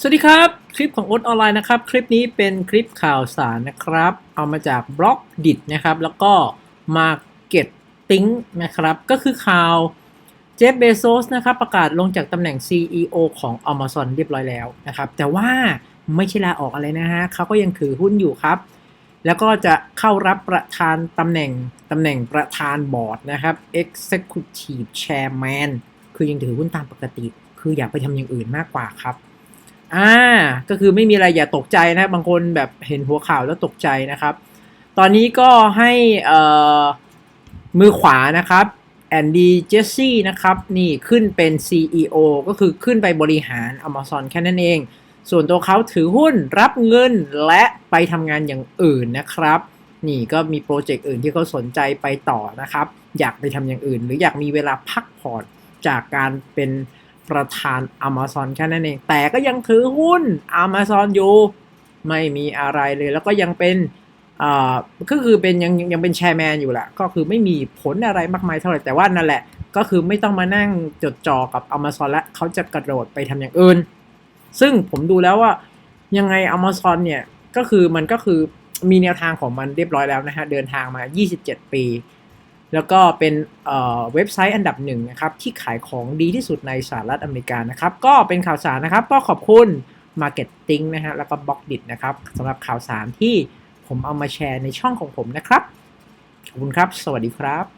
สวัสดีครับ คลิปของโอ๊ตออนไลน์นะครับ คลิปนี้เป็นคลิปข่าวสารนะครับ เอามาจากบล็อกดิดนะครับ แล้วก็มาเก็ตติ้งนะครับ ก็คือข่าวเจฟเบโซสนะครับ ประกาศลงจากตำแหน่ง CEO ของ Amazon เรียบร้อยแล้วนะครับ แต่ว่าไม่ใช่ลาออกอะไรนะฮะเขาก็ยังถือหุ้นอยู่ครับ แล้วก็จะเข้ารับประธานตำแหน่งตำแหน่งประธานบอร์ดนะครับ Executive Chairman คือยังถือหุ้นตามปกติ คืออยากไปทำอย่างอื่นมากกว่าครับ อ่าก็คือไม่มีอะไรอย่าตกใจนะบางคนแบบเห็นหัวข่าวแล้วตกใจนะครับ ตอนนี้ก็ให้เอ่อมือขวานะครับแอนดี้เจสซี่นะครับนี่ขึ้นเป็น CEO ก็คือขึ้นไปบริหาร Amazon แค่นั้นเอง ส่วนตัวเขาถือหุ้นรับเงินและไปทำงานอย่างอื่นนะครับ นี่ก็มีโปรเจกต์อื่นที่เขาสนใจไปต่อนะครับ อยากไปทำอย่างอื่น หรืออยากมีเวลาพักผ่อนจากการเป็น ประธาน Amazon แค่นั้นเอง แต่ก็ยังถือหุ้น Amazon อยู่ ไม่มีอะไรเลย แล้วก็ยังเป็นก็คือเป็นยังยังเป็นแชร์แมนอยู่แหละ ก็คือไม่มีผลอะไรมากมายเท่าไหร่ แต่ว่านั่นแหละ ก็คือไม่ต้องมานั่งจดจ่อกับ Amazon และเขาจะกระโดดไปทำอย่างอื่น ซึ่งผมดูแล้วว่ายังไง Amazon เนี่ย ก็คือมันก็คือมีแนวทางของมันเรียบร้อยแล้วนะฮะ เดินทางมา 27 ปี แล้วก็เป็นเว็บไซต์อันดับหนึ่งนะครับที่ขายของดีที่สุดในสหรัฐอเมริกานะครับ ก็เป็นข่าวสารนะครับ ก็ขอบคุณ Marketing นะฮะแล้วก็ b l o c k d i t นะครับสำหรับข่าวสารที่ผมเอามาแชร์ในช่องของผมนะครับ ขอบคุณครับ สวัสดีครับ